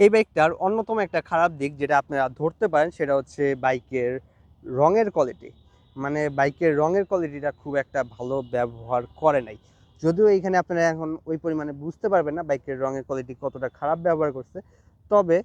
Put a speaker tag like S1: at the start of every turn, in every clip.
S1: এই বাইকটার অন্যতম একটা খারাপ দিক যেটা আপনারা ধরতে পারেন সেটা হচ্ছে বাইকের রঙের কোয়ালিটি মানে বাইকের রঙের কোয়ালিটিটা খুব একটা ভালো ব্যবহার করে নাই। যদিও এইখানে আপনারা এখন ওই পরিমাণে বুঝতে পারবেন না বাইকের রঙের কোয়ালিটি কতটা খারাপ ব্যবহার করছে। তবে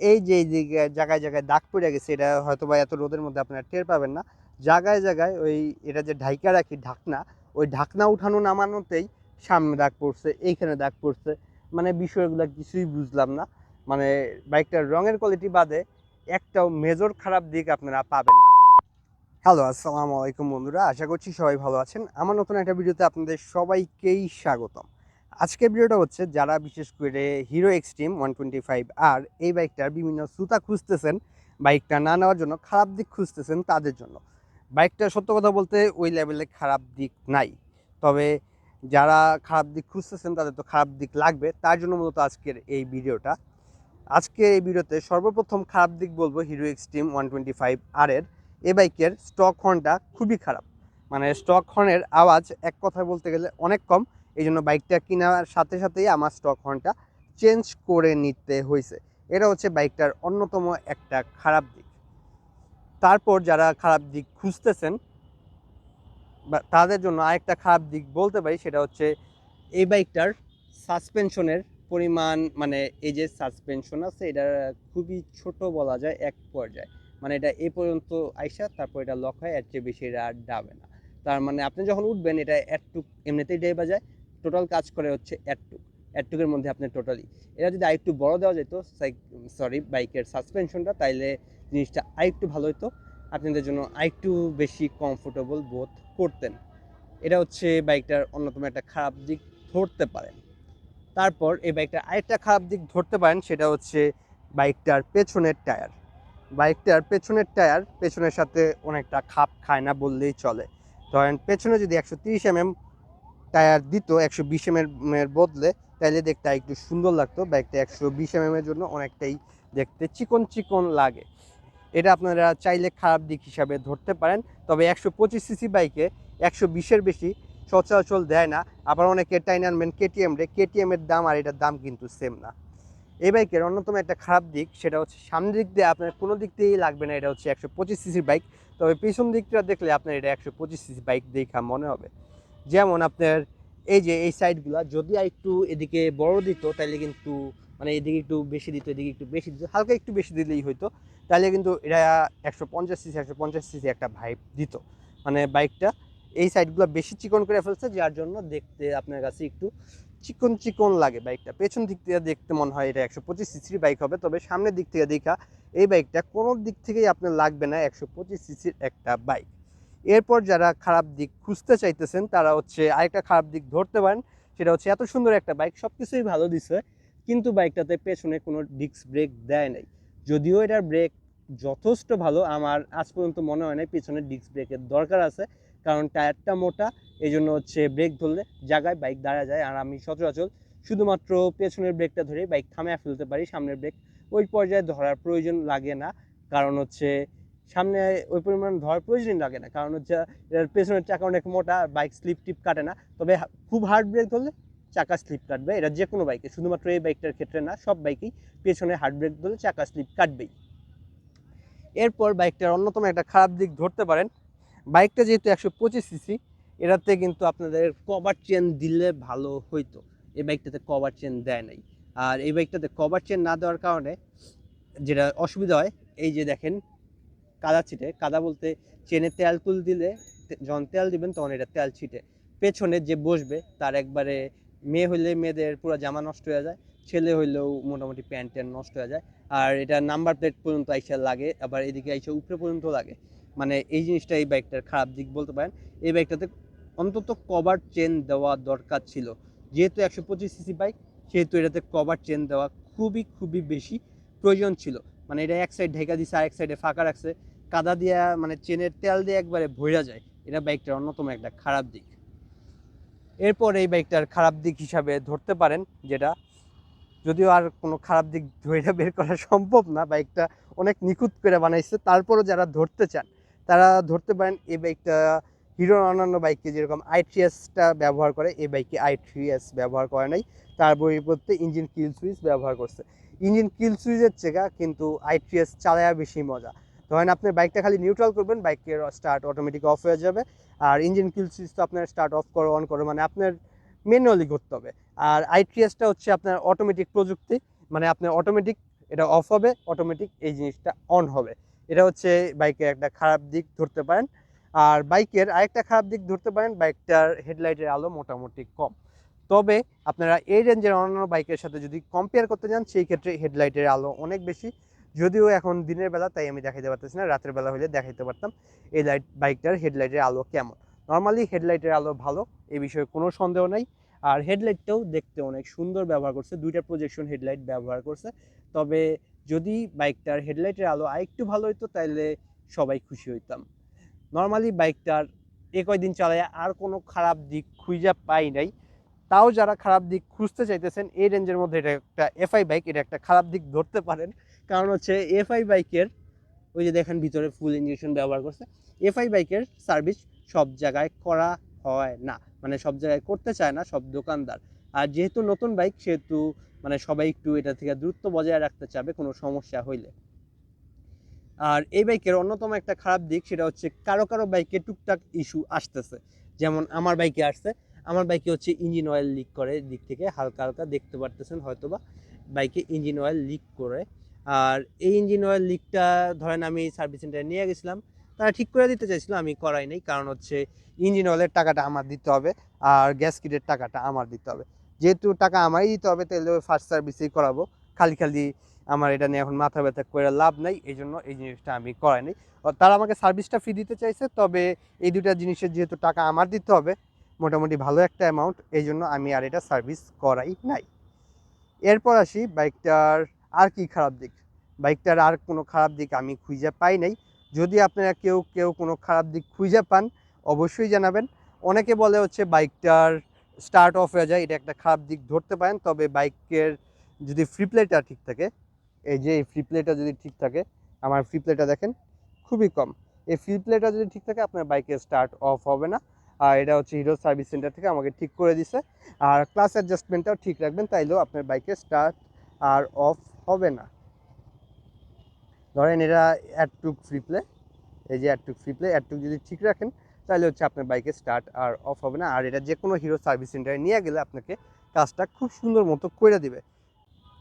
S1: এই যে দিকে জায়গায় জায়গায় দাগ পড়ে গেছে, এটা হয়তো বা এত রোদের মধ্যে আপনারা টের পাবেন না। জায়গায় জায়গায় ওই এটা যে ঢাইকা রাখি ঢাকনা, ওই ঢাকনা উঠানো নামানোতেই সামনে দাগ পড়ছে, এইখানে দাগ পড়ছে। মানে বিষয়গুলো কিছুই বুঝলাম না। মানে বাইকটার রঙের কোয়ালিটি বাদে একটাও মেজর খারাপ দিক আপনারা পাবেন না। হ্যালো আসসালামু আলাইকুম বন্ধুরা, আশা করছি সবাই ভালো আছেন। আমার নতুন একটা ভিডিওতে আপনাদের সবাইকেই স্বাগতম। আজকের ভিডিওটা হচ্ছে যারা বিশেষ করে Hero Xtreme one twenty five R এই বাইকটার বিভিন্ন সুতা খুঁজতেছেন, বাইকটা না নেওয়ার জন্য, খারাপ দিক খুঁজতেছেন তাদের জন্য। বাইকটা সত্য কথা বলতে ওই লেভেলে খারাপ দিক নাই। তবে যারা খারাপ দিক খুঁজতেছেন, তাদের তো খারাপ দিক লাগবে। তার জন্য মূলত আজকের এই ভিডিওটা। আজকের এই ভিডিওতে সর্বপ্রথম খারাপ দিক বলব Hero Xtreme one twenty five R এর। এ বাইকের স্টক হর্নটা খুবই খারাপ। মানে স্টক হর্নের আওয়াজ এক কথায় বলতে গেলে অনেক কম। এই জন্য বাইকটা কেনার সাথে সাথেই আমার স্টক হর্নটা চেঞ্জ করে নিতে হয়েছে এটা হচ্ছে বাইকটার অন্যতম একটা খারাপ দিক। তারপর যারা খারাপ দিক খুঁজতেছেন তাদের জন্য আরেকটা খারাপ দিক বলতে পারি, সেটা হচ্ছে এই বাইকটার সাসপেনশনের পরিমাণ মানে এই যে সাসপেনশন আছে, এটা খুবই ছোট বলা যায়, এক পর্যায়ে। মানে এটা এ পর্যন্ত আইসা, তারপর এটা লক হয়, এর চেয়ে বেশি এটা আর ডাবে না। তার মানে আপনি যখন উঠবেন, এটা এরটুক এমনিতেই ডেবা যায় টোটাল কাজ করে হচ্ছে এরটুক এরটুকের মধ্যে আপনি টোটালি এটা যদি আরেকটু বড় দেওয়া যেত সাইক সরি বাইকের সাসপেনশনটা তাইলে জিনিসটা আরেকটু ভালো হতো আপনাদের জন্য আরেকটু বেশি কমফোর্টেবল বোধ করতেন। এটা হচ্ছে বাইকটার অন্যতম একটা খারাপ দিক ধরতে পারেন। তারপর এই বাইকটার আরেকটা খারাপ দিক ধরতে পারেন, সেটা হচ্ছে বাইকটার পেছনের টায়ার। বাইকটার পেছনের টায়ার পেছনের সাথে অনেকটা খাপ খায় না বললেই চলে। ধরেন পেছনে যদি একশো তিরিশ এমএম টায়ার দিত, একশো বিশ এম এর বদলে, তাহলে দেখতে একটু সুন্দর লাগতো। বাইকটা একশো বিশ এম এর জন্য অনেকটাই দেখতে চিকন চিকন লাগে। এটা আপনারা চাইলে খারাপ দিক হিসাবে ধরতে পারেন। তবে একশো পঁচিশ সিসি বাইকে একশো বিশের বেশি সচরাচর দেয় না। আবার অনেকে টাইন আনবেন কেটিএম রে, কেটিএম এর দাম আর এটার দাম কিন্তু সেম না। এই বাইকের অন্যতম একটা খারাপ দিক সেটা হচ্ছে সামনের দিক দিয়ে আপনার কোনো দিক দিয়েই লাগবে না, এটা হচ্ছে একশো পঁচিশ সিসির বাইক তবে পিছন দিকটা দেখলে আপনার এটা একশো পঁচিশ সিসি বাইক দেখা মনে হবে। যেমন আপনার এই যে এই সাইডগুলো যদি একটু এদিকে বড় দিত তাহলে কিন্তু মানে এদিকে একটু বেশি দিত, এদিকে একটু বেশি দিত, হালকা একটু বেশি দিলেই হয়তো তাহলে কিন্তু এটা একশো পঞ্চাশ সিসি একশো পঞ্চাশ সিসি একটা ভাইব দিত। মানে বাইকটা এই সাইডগুলো বেশি চিকন করে ফেলছে, যার জন্য দেখতে আপনার কাছে একটু চিকন চিকন লাগে বাইকটা। পেছন দিক থেকে দেখতে মনে হয় এটা একশো পঁচিশ সিসির বাইক হবে, তবে সামনের দিক থেকে দেখা, এই বাইকটা কোনো দিক থেকেই আপনার লাগবে না একশো পঁচিশ সিসির একটা বাইক। এরপর যারা খারাপ দিক খুঁজতে চাইতেছেন, তারা হচ্ছে আরেকটা খারাপ দিক ধরতে পারেন, সেটা হচ্ছে এত সুন্দর একটা বাইক সব কিছুই ভালো দিছে, কিন্তু বাইকটাতে পেছনে কোনো ডিস্ক ব্রেক দেয় নাই। যদিও এটার ব্রেক যথেষ্ট ভালো, আমার আজ পর্যন্ত মনে হয় না পেছনে ডিস্ক ব্রেকের দরকার আছে কারণ টায়ারটা মোটা এই জন্য হচ্ছে ব্রেক ধরলে জায়গায় বাইক দাঁড়া যায়। আর আমি সচরাচর শুধুমাত্র পেছনের ব্রেকটা ধরে বাইক থামিয়ে ফেলতে পারি, সামনের ব্রেক ওই পর্যায়ে ধরার প্রয়োজন লাগে না। কারণ হচ্ছে সামনে ওই পরিমাণ ধরার প্রয়োজনই লাগে না। কারণ হচ্ছে এর পেছনের চাকা অনেক মোটা বাইক স্লিপ টিপ কাটে না। তবে খুব হার্ড ব্রেক ধরলে চাকা স্লিপ কাটবে। এটা যে কোনো বাইকে শুধুমাত্র এই বাইকটার ক্ষেত্রে না, সব বাইকেই পেছনে হার্ড ব্রেক ধরলে চাকা স্লিপ কাটবেই। এরপর বাইকটার অন্যতম একটা খারাপ দিক ধরতে পারেন বাইকটা যেহেতু একশো পঁচিশ সিসি, এটাতে কিন্তু আপনাদের কভার চেন দিলে ভালো হইতো। এই বাইকটাতে কভার চেন দেয় নাই। আর এই বাইকটাতে কভার চেন না দেওয়ার কারণে যেটা অসুবিধা হয়, এই যে দেখেন কাদা ছিটে। কাদা বলতে চেনে তেল তুল দিলে যখন তেল দিবেন তখন এটা তেল ছিটে। পেছনে যে বসবে তার একবারে মেয়ে হইলে মেয়েদের পুরো জামা নষ্ট হয়ে যায়, ছেলে হইলেও মোটামুটি প্যান্ট ট্যান্ট নষ্ট হয়ে যায়। আর এটা নাম্বার প্লেট পর্যন্ত আইসা লাগে, আবার এদিকে আইসা উপরে পর্যন্ত লাগে। মানে এই জিনিসটা এই বাইকটার খারাপ দিক বলতে পারেন, এই বাইকটাতে অন্তত কভার চেন দেওয়া দরকার ছিল। যেহেতু একশো পঁচিশ সিসি বাইক সেহেতু এটাতে কভার চেন দেওয়া খুবই খুবই বেশি প্রয়োজন ছিল। মানে এটা এক সাইড ঢেকা দিছে আর এক সাইডে ফাঁকা রাখছে। কাদা দিয়া মানে চেনের তেল দিয়ে একবারে ভইরা যায়। এটা বাইকটার অন্যতম একটা খারাপ দিক। এরপর এই বাইকটার খারাপ দিক হিসাবে ধরতে পারেন, যেটা যদিও আর কোনো খারাপ দিক ধরে বের করা সম্ভব না। বাইকটা অনেক নিখুঁত করে বানাইছে। তারপরও যারা ধরতে চান তারা ধরতে পারেন এই বাইকটা হিরোর অন্যান্য বাইককে যেরকম আই থ্রিএসটা ব্যবহার করে, এই বাইকে আই থ্রিএস ব্যবহার করে নাই। তার পরিবর্তে ইঞ্জিন কিল সুইচ ব্যবহার করছে। ইঞ্জিন কিল সুইচের চেকা কিন্তু আইটিএস চালায়া বেশি মজা। ধরেন আপনি বাইকটা খালি নিউট্রাল করবেন বাইকের স্টার্ট অটোমেটিক অফ হয়ে যাবে। আর ইঞ্জিন কিল সুইচ তো আপনার স্টার্ট অফ করো অন করো মানে আপনার ম্যানুয়ালি করতে হবে। আর আইটিএসটা হচ্ছে আপনার অটোমেটিক প্রযুক্তি মানে আপনার অটোমেটিক এটা অফ হবে অটোমেটিক এই জিনিসটা অন হবে। এটা হচ্ছে বাইকের একটা খারাপ দিক ধরতে পারেন। আর বাইকের আরেকটা খারাপ দিক ধরতে পারেন, বাইকটার হেডলাইটের আলো মোটামুটি কম। তবে আপনারা এই রেঞ্জের অন্যান্য বাইকের সাথে যদি কম্পেয়ার করতে যান, সেই ক্ষেত্রে হেডলাইটের আলো অনেক বেশি। যদিও এখন দিনের বেলা, তাই আমি দেখাইতে পারতেছি না, রাতের বেলা হলে দেখাইতে পারতাম এই লাইট বাইকটার হেডলাইটের আলো কেমন। নর্মালি হেডলাইটের আলো ভালো, এই বিষয়ে কোনো সন্দেহ নাই। আর হেডলাইটটাও দেখতে অনেক সুন্দর ব্যবহার করছে, দুইটা প্রজেকশন হেডলাইট ব্যবহার করছে। তবে যদি বাইকটার হেডলাইটের আলো আরেকটু ভালো হইতো তাহলে সবাই খুশি হইতাম। নর্মালি বাইকটার এ কয়দিন চালায় আর কোনো খারাপ দিক খুঁজে পাই নাই। তাও যারা খারাপ দিক খুঁজতে চাইতেছেন, এই রেঞ্জের মধ্যে এটা একটা এফআই বাইক এটা একটা খারাপ দিক ধরতে পারেন। কারণ হচ্ছে এফআই বাইকের ওই যে দেখেন ভিতরে ফুল ইঞ্জেকশন ব্যবহার করছে এফআই বাইকের সার্ভিস সব জায়গায় করা হয় না। মানে সব জায়গায় করতে চায় না, সব দোকানদার। আর যেহেতু নতুন বাইক, সেহেতু মানে সবাই একটু এটা থেকে দূরত্ব বজায় রাখতে চাবে, কোনো সমস্যা হইলে। আর এই বাইকের অন্যতম একটা খারাপ দিক, সেটা হচ্ছে কারও কারও বাইকে টুকটাক ইস্যু আসতেছে। যেমন আমার বাইকে আসছে, আমার বাইকে হচ্ছে ইঞ্জিন অয়েল লিক করে দিক থেকে, হালকা হালকা দেখতে পারতেছেন হয়তোবা, বাইকে ইঞ্জিন অয়েল লিক করে। আর এই ইঞ্জিন অয়েল লিকটা ধরেন আমি সার্ভিস সেন্টারে নিয়ে গেছিলাম, তারা ঠিক করে দিতে চাইছিল, আমি করাই নাই, কারণ হচ্ছে ইঞ্জিন অয়েলের টাকাটা আমার দিতে হবে, আর গ্যাস কিটের টাকাটা আমার দিতে হবে। যেহেতু টাকা আমারই দিতে হবে, তাহলে ফার্স্ট সার্ভিসেই করাবো। খালি খালি আমার এটা নিয়ে এখন মাথা ব্যথা করে লাভ নাই, এই জন্য এই জিনিসটা আমি করাই আর তারা আমাকে সার্ভিসটা ফ্রি দিতে চাইছে, তবে এই দুটা জিনিসের যেহেতু টাকা আমার দিতে হবে, মোটামুটি ভালো একটা অ্যামাউন্ট এই জন্য আমি আর এটা সার্ভিস করাই নাই। এরপর আসি বাইকটার আর কি খারাপ দিক। বাইকটার আর কোনো খারাপ দিক আমি খুঁজে পাই নাই। যদি আপনারা কেউ কেউ কোনো খারাপ দিক খুঁজে পান, অবশ্যই জানাবেন। অনেকে বলে হচ্ছে বাইকটার স্টার্ট অফ হয়ে যায়, এটা একটা খারাপ দিক ধরতে পারেন, তবে বাইকের যদি ফ্রি প্লেটা ঠিক থাকে, এই যে এই ফ্রি প্লেটা যদি ঠিক থাকে, আমার ফ্রি প্লেটা দেখেন, খুবই কম। এই ফ্রি প্লেটা যদি ঠিক থাকে, আপনার বাইকের স্টার্ট অফ হবে না। আর এটা হচ্ছে হিরো সার্ভিস সেন্টার থেকে আমাকে ঠিক করে দিছে। আর ক্লাস অ্যাডজাস্টমেন্টটাও ঠিক রাখবেন, তাইলেও আপনার বাইকের স্টার্ট আর অফ হবে না। ধরেন এটা অ্যাডটুক ফ্রি প্লে এই যে অ্যাডটুক ফ্রি প্লে অ্যাডটুক যদি ঠিক রাখেন তাহলে হচ্ছে আপনার বাইকে স্টার্ট আর অফ হবে না। আর এটা যে কোনো হিরো সার্ভিস সেন্টারে নিয়ে গেলে আপনাকে কাজটা খুব সুন্দর মতো করে দিবে।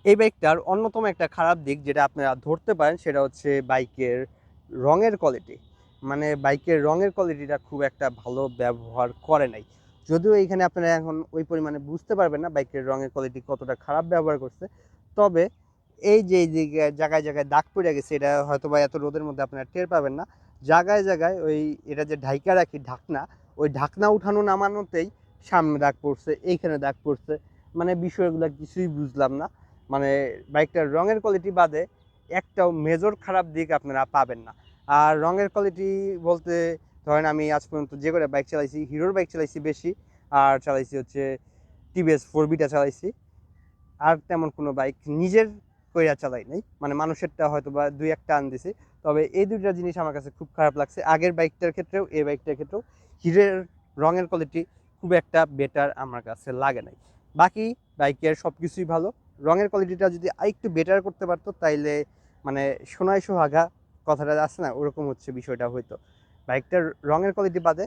S1: এই বাইকটার অন্যতম একটা খারাপ দিক যেটা আপনারা ধরতে পারেন, সেটা হচ্ছে বাইকের রঙের কোয়ালিটি মানে বাইকের রঙের কোয়ালিটিটা খুব একটা ভালো ব্যবহার করে নাই। যদিও এইখানে আপনারা এখন ওই পরিমাণে বুঝতে পারবেন না বাইকের রঙের কোয়ালিটি কতটা খারাপ ব্যবহার করছে। তবে এই যে জায়গায় জায়গায় দাগ পড়ে গেছে, এটা হয়তো বা এত রোদের মধ্যে আপনারা টের পাবেন না। জায়গায় জায়গায় ওই এটা যে ঢাইকা রাখি ঢাকনা, ওই ঢাকনা উঠানো নামানোতেই সামনে দাগ পড়ছে, এইখানে দাগ পড়ছে। মানে বিষয়গুলো কিছুই বুঝলাম না। মানে বাইকটার রঙের কোয়ালিটি বাদে একটাও মেজর খারাপ দিক আপনারা পাবেন না। আর রঙের কোয়ালিটি বলতে ধরেন আমি আজ পর্যন্ত যে করে বাইক চালাইছি, হিরোর বাইক চালাইছি বেশি, আর চালাইছি হচ্ছে টিভিএস ফোর বিটা চালাইছি। আর তেমন কোনো বাইক নিজের কইরা চালাই নাই। মানে মানুষেরটা হয়তো বা দুই একটা আন দিছি। তবে এই দুইটা জিনিস আমার কাছে খুব খারাপ লাগছে। আগের বাইকটার ক্ষেত্রেও, এই বাইকটার ক্ষেত্রেও হিরের রঙের কোয়ালিটি খুব একটা বেটার আমার কাছে লাগে নাই। বাকি বাইকের সব কিছুই ভালো। রঙের কোয়ালিটিটা যদি আরেকটু বেটার করতে পারতো, তাইলে মানে সোনায় সোহাগা কথাটা আছে না, ওরকম হচ্ছে বিষয়টা হয়তো। বাইকটার রঙের কোয়ালিটি বাদে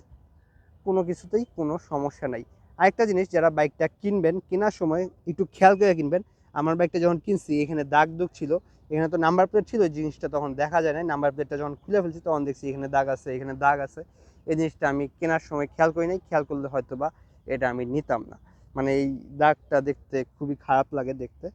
S1: কোনো কিছুতেই কোনো সমস্যা নাই। আরেকটা জিনিস, যারা বাইকটা কিনবেন, কেনার সময় একটু খেয়াল করে কিনবেন। আমার বাইকটা যখন কিনছি, এখানে দাগ দুগ ছিল। এখানে তো নাম্বার প্লেট ছিল জিনিসটা তখন দেখা যায় না নাম্বার প্লেটটা যখন খুলে ফেলছি, তখন দেখছি এখানে দাগ আছে, এখানে দাগ আছে। এই জিনিসটা আমি কেনার সময় খেয়াল করি নাই, খেয়াল করলে হয়তো বা এটা আমি নিতাম না। মানে এই দাগটা দেখতে খুবই খারাপ লাগে দেখতে।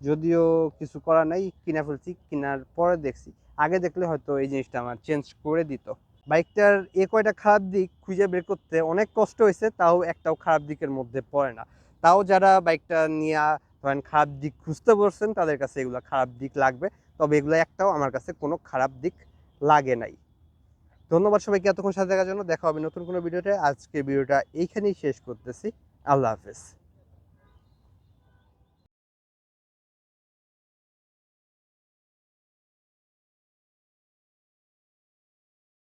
S1: যদিও কিছু করার নাই, কিনা ফেলছি, কেনার পরে দেখছি। আগে দেখলে হয়তো এই জিনিসটা আমার চেঞ্জ করে দিত। বাইকটার এ কয়টা খারাপ দিক খুঁজে বের করতে অনেক কষ্ট হয়েছে, তাও একটাও খারাপ দিকের মধ্যে পড়ে না। তাও যারা বাইকটা নিয়ে ধরেন খারাপ দিক খুঁজতে বসছেন, তাদের কাছে এগুলো খারাপ দিক লাগবে। তবে এগুলো একটাও আমার কাছে কোনো খারাপ দিক লাগে নাই। ধন্যবাদ সবাইকে এতক্ষণ সাথে দেখার জন্য। দেখা হবে নতুন কোনো ভিডিওতে। আজকে ভিডিওটা এইখানেই শেষ করতেছি। আল্লাহ হাফেজ।